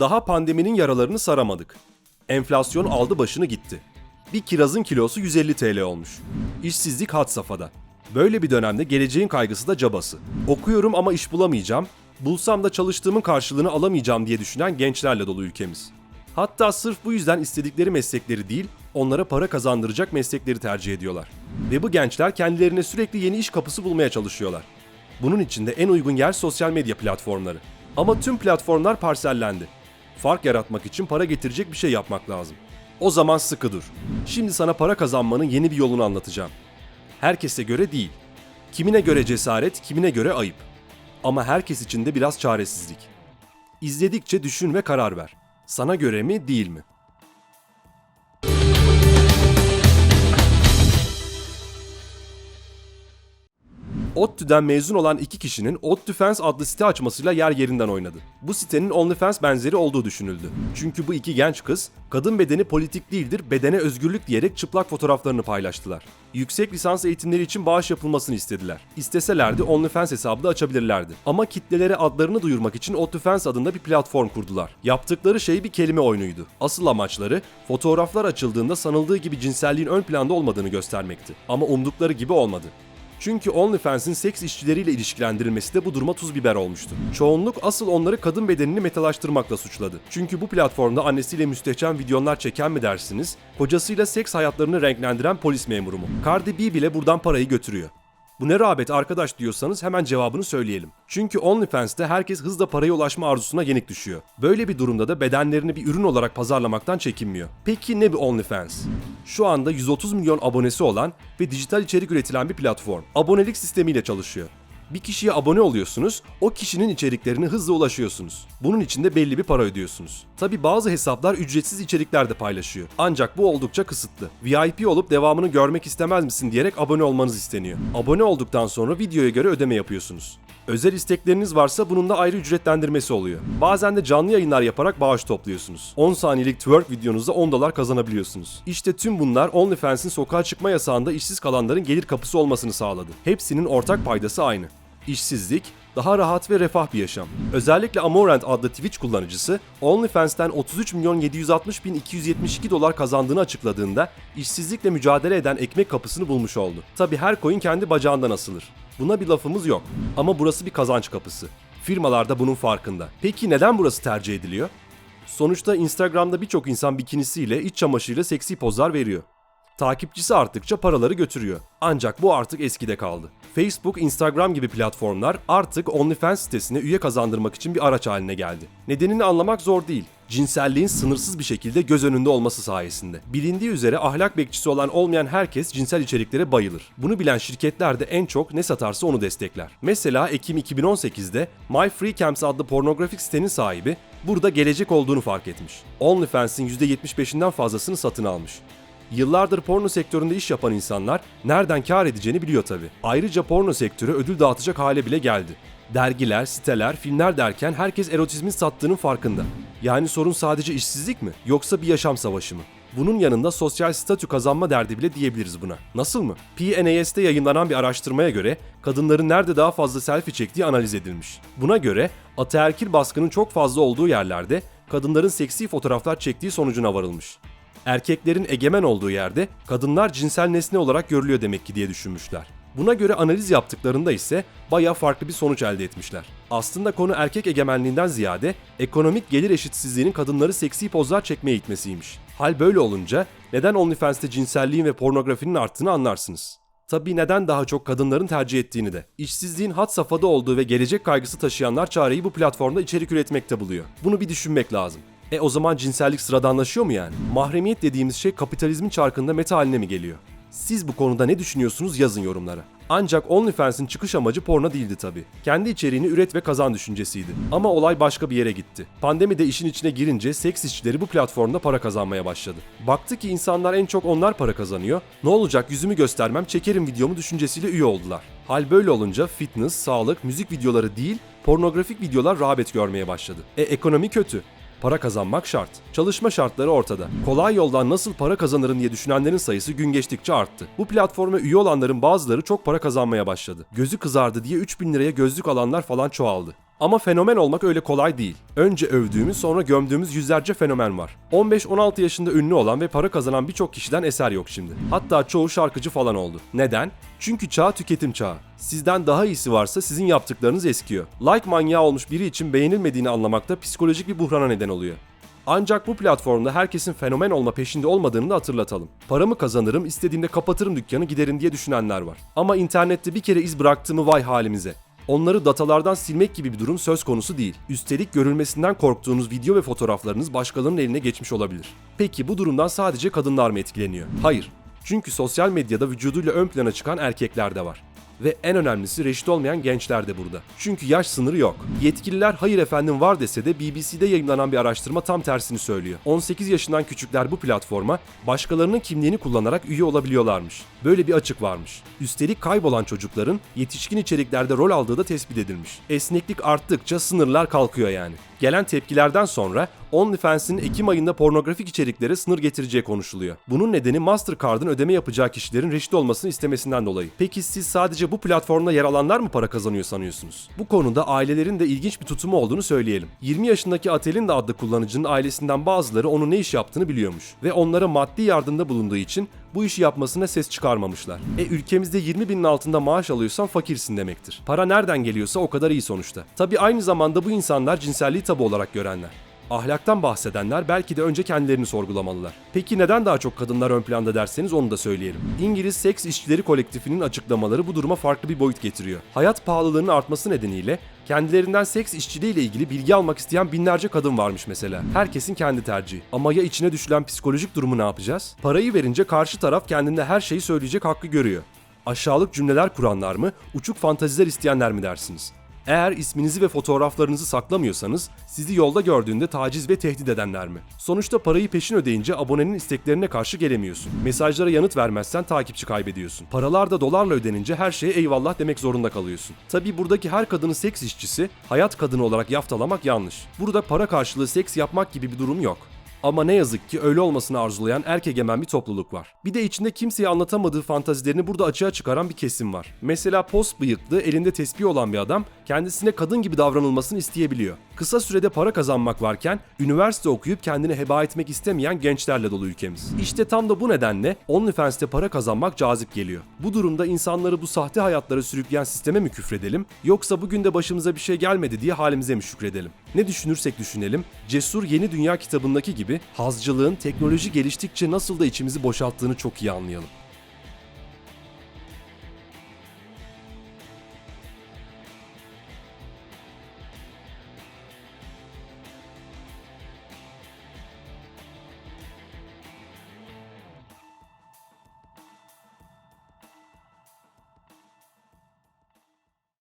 Daha pandeminin yaralarını saramadık. Enflasyon aldı başını gitti. Bir kirazın kilosu 150 TL olmuş. İşsizlik had safhada. Böyle bir dönemde geleceğin kaygısı da cabası. Okuyorum ama iş bulamayacağım, bulsam da çalıştığımın karşılığını alamayacağım diye düşünen gençlerle dolu ülkemiz. Hatta sırf bu yüzden istedikleri meslekleri değil, onlara para kazandıracak meslekleri tercih ediyorlar. Ve bu gençler kendilerine sürekli yeni iş kapısı bulmaya çalışıyorlar. Bunun için de en uygun yer sosyal medya platformları. Ama tüm platformlar parsellendi. Fark yaratmak için para getirecek bir şey yapmak lazım. O zaman sıkı dur. Şimdi sana para kazanmanın yeni bir yolunu anlatacağım. Herkese göre değil. Kimine göre cesaret, kimine göre ayıp. Ama herkes için de biraz çaresizlik. İzledikçe düşün ve karar ver. Sana göre mi, değil mi? ODTÜ'den mezun olan iki kişinin ODTÜFans adlı site açmasıyla yer yerinden oynadı. Bu sitenin OnlyFans benzeri olduğu düşünüldü. Çünkü bu iki genç kız, kadın bedeni politik değildir, bedene özgürlük diyerek çıplak fotoğraflarını paylaştılar. Yüksek lisans eğitimleri için bağış yapılmasını istediler. İsteselerdi OnlyFans hesabı da açabilirlerdi. Ama kitlelere adlarını duyurmak için ODTÜFans adında bir platform kurdular. Yaptıkları şey bir kelime oyunuydu. Asıl amaçları fotoğraflar açıldığında sanıldığı gibi cinselliğin ön planda olmadığını göstermekti. Ama umdukları gibi olmadı. Çünkü OnlyFans'in seks işçileriyle ilişkilendirilmesi de bu duruma tuz biber olmuştu. Çoğunluk asıl onları kadın bedenini metalaştırmakla suçladı. Çünkü bu platformda annesiyle müstehcen videolar çeken mi dersiniz, kocasıyla seks hayatlarını renklendiren polis memuru mu? Cardi B bile buradan parayı götürüyor. Bu ne rağbet arkadaş diyorsanız hemen cevabını söyleyelim. Çünkü OnlyFans'te herkes hızla paraya ulaşma arzusuna yenik düşüyor. Böyle bir durumda da bedenlerini bir ürün olarak pazarlamaktan çekinmiyor. Peki ne bir OnlyFans? Şu anda 130 milyon abonesi olan ve dijital içerik üretilen bir platform. Abonelik sistemiyle çalışıyor. Bir kişiye abone oluyorsunuz, o kişinin içeriklerine hızla ulaşıyorsunuz. Bunun için de belli bir para ödüyorsunuz. Tabi bazı hesaplar ücretsiz içerikler de paylaşıyor. Ancak bu oldukça kısıtlı. VIP olup devamını görmek istemez misin diyerek abone olmanız isteniyor. Abone olduktan sonra videoya göre ödeme yapıyorsunuz. Özel istekleriniz varsa bunun da ayrı ücretlendirmesi oluyor. Bazen de canlı yayınlar yaparak bağış topluyorsunuz. 10 saniyelik twerk videonuzda 10 dolar kazanabiliyorsunuz. İşte tüm bunlar OnlyFans'in sokağa çıkma yasağında işsiz kalanların gelir kapısı olmasını sağladı. Hepsinin ortak paydası aynı. İşsizlik, daha rahat ve refah bir yaşam. Özellikle Amorant adlı Twitch kullanıcısı OnlyFans'ten 33 milyon 760 bin 272 dolar kazandığını açıkladığında işsizlikle mücadele eden ekmek kapısını bulmuş oldu. Tabi her coin kendi bacağından asılır. Buna bir lafımız yok. Ama burası bir kazanç kapısı. Firmalar da bunun farkında. Peki neden burası tercih ediliyor? Sonuçta Instagram'da birçok insan bikinisiyle, iç çamaşırıyla seksi pozlar veriyor. Takipçisi arttıkça paraları götürüyor. Ancak bu artık eskide kaldı. Facebook, Instagram gibi platformlar artık OnlyFans sitesine üye kazandırmak için bir araç haline geldi. Nedenini anlamak zor değil. Cinselliğin sınırsız bir şekilde göz önünde olması sayesinde. Bilindiği üzere ahlak bekçisi olan olmayan herkes cinsel içeriklere bayılır. Bunu bilen şirketler de en çok ne satarsa onu destekler. Mesela Ekim 2018'de My Free Camps adlı pornografik sitenin sahibi burada gelecek olduğunu fark etmiş. OnlyFans'in %75'inden fazlasını satın almış. Yıllardır porno sektöründe iş yapan insanlar nereden kar edeceğini biliyor tabi. Ayrıca porno sektörü ödül dağıtacak hale bile geldi. Dergiler, siteler, filmler derken herkes erotizmin sattığının farkında. Yani sorun sadece işsizlik mi? Yoksa bir yaşam savaşı mı? Bunun yanında sosyal statü kazanma derdi bile diyebiliriz buna. Nasıl mı? PNAS'te yayınlanan bir araştırmaya göre kadınların nerede daha fazla selfie çektiği analiz edilmiş. Buna göre ataerkil baskının çok fazla olduğu yerlerde kadınların seksi fotoğraflar çektiği sonucuna varılmış erkeklerin egemen olduğu yerde kadınlar cinsel nesne olarak görülüyor demek ki diye düşünmüşler. Buna göre analiz yaptıklarında ise baya farklı bir sonuç elde etmişler. Aslında konu erkek egemenliğinden ziyade ekonomik gelir eşitsizliğinin kadınları seksi pozlar çekmeye itmesiymiş. Hal böyle olunca neden OnlyFans'te cinselliğin ve pornografinin arttığını anlarsınız. Tabii neden daha çok kadınların tercih ettiğini de. İşsizliğin hat safhada olduğu ve gelecek kaygısı taşıyanlar çareyi bu platformda içerik üretmekte buluyor. Bunu bir düşünmek lazım. E o zaman cinsellik sıradanlaşıyor mu yani? Mahremiyet dediğimiz şey kapitalizmin çarkında meta haline mi geliyor? Siz bu konuda ne düşünüyorsunuz yazın yorumlara. Ancak OnlyFans'in çıkış amacı porno değildi tabi. Kendi içeriğini üret ve kazan düşüncesiydi. Ama olay başka bir yere gitti. Pandemi de işin içine girince seks işçileri bu platformda para kazanmaya başladı. Baktı ki insanlar en çok onlar para kazanıyor. Ne olacak yüzümü göstermem çekerim videomu düşüncesiyle üye oldular. Hal böyle olunca fitness, sağlık, müzik videoları değil pornografik videolar rağbet görmeye başladı. E ekonomi kötü. Para kazanmak şart. Çalışma şartları ortada. Kolay yoldan nasıl para kazanırım diye düşünenlerin sayısı gün geçtikçe arttı. Bu platforma üye olanların bazıları çok para kazanmaya başladı. Gözü kızardı diye 3000 liraya gözlük alanlar falan çoğaldı. Ama fenomen olmak öyle kolay değil. Önce övdüğümüz sonra gömdüğümüz yüzlerce fenomen var. 15-16 yaşında ünlü olan ve para kazanan birçok kişiden eser yok şimdi. Hatta çoğu şarkıcı falan oldu. Neden? Çünkü çağ tüketim çağı. Sizden daha iyisi varsa sizin yaptıklarınız eskiyor. Like manyağı olmuş biri için beğenilmediğini anlamakta psikolojik bir buhrana neden oluyor. Ancak bu platformda herkesin fenomen olma peşinde olmadığını da hatırlatalım. Paramı kazanırım, istediğimde kapatırım dükkanı giderim diye düşünenler var. Ama internette bir kere iz bıraktığımı vay halimize. Onları datalardan silmek gibi bir durum söz konusu değil. Üstelik görülmesinden korktuğunuz video ve fotoğraflarınız başkalarının eline geçmiş olabilir. Peki bu durumdan sadece kadınlar mı etkileniyor? Hayır. Çünkü sosyal medyada vücuduyla ön plana çıkan erkekler de var. Ve en önemlisi reşit olmayan gençler de burada. Çünkü yaş sınırı yok. Yetkililer hayır efendim var dese de BBC'de yayınlanan bir araştırma tam tersini söylüyor. 18 yaşından küçükler bu platforma başkalarının kimliğini kullanarak üye olabiliyorlarmış. Böyle bir açık varmış. Üstelik kaybolan çocukların yetişkin içeriklerde rol aldığı da tespit edilmiş. Esneklik arttıkça sınırlar kalkıyor yani. Gelen tepkilerden sonra OnlyFans'in Ekim ayında pornografik içeriklere sınır getireceği konuşuluyor. Bunun nedeni Mastercard'ın ödeme yapacağı kişilerin reşit olmasını istemesinden dolayı. Peki siz sadece bu platformda yer alanlar mı para kazanıyor sanıyorsunuz? Bu konuda ailelerin de ilginç bir tutumu olduğunu söyleyelim. 20 yaşındaki Atelin de adlı kullanıcının ailesinden bazıları onun ne iş yaptığını biliyormuş ve onlara maddi yardımda bulunduğu için bu işi yapmasına ses çıkarmamışlar. E ülkemizde 20 binin altında maaş alıyorsan fakirsin demektir. Para nereden geliyorsa o kadar iyi sonuçta. Tabi aynı zamanda bu insanlar cinselliği tabu olarak görenler. Ahlaktan bahsedenler belki de önce kendilerini sorgulamalılar. Peki neden daha çok kadınlar ön planda derseniz onu da söyleyelim. İngiliz Seks İşçileri Kolektifinin açıklamaları bu duruma farklı bir boyut getiriyor. Hayat pahalılığının artması nedeniyle kendilerinden seks işçiliği ile ilgili bilgi almak isteyen binlerce kadın varmış mesela. Herkesin kendi tercihi. Ama ya içine düşülen psikolojik durumu ne yapacağız? Parayı verince karşı taraf kendinde her şeyi söyleyecek hakkı görüyor. Aşağılık cümleler kuranlar mı, uçuk fantaziler isteyenler mi dersiniz? Eğer isminizi ve fotoğraflarınızı saklamıyorsanız sizi yolda gördüğünde taciz ve tehdit edenler mi? Sonuçta parayı peşin ödeyince abonenin isteklerine karşı gelemiyorsun. Mesajlara yanıt vermezsen takipçi kaybediyorsun. Paralar da dolarla ödenince her şeye eyvallah demek zorunda kalıyorsun. Tabi buradaki her kadını seks işçisi, hayat kadını olarak yaftalamak yanlış. Burada para karşılığı seks yapmak gibi bir durum yok. Ama ne yazık ki öyle olmasını arzulayan erk egemen bir topluluk var. Bir de içinde kimseye anlatamadığı fantazilerini burada açığa çıkaran bir kesim var. Mesela post bıyıklı, elinde tespih olan bir adam kendisine kadın gibi davranılmasını isteyebiliyor. Kısa sürede para kazanmak varken üniversite okuyup kendini heba etmek istemeyen gençlerle dolu ülkemiz. İşte tam da bu nedenle OnlyFans'te para kazanmak cazip geliyor. Bu durumda insanları bu sahte hayatlara sürükleyen sisteme mi küfredelim yoksa bugün de başımıza bir şey gelmedi diye halimize mi şükredelim? Ne düşünürsek düşünelim, Cesur Yeni Dünya kitabındaki gibi hazcılığın teknoloji geliştikçe nasıl da içimizi boşalttığını çok iyi anlayalım.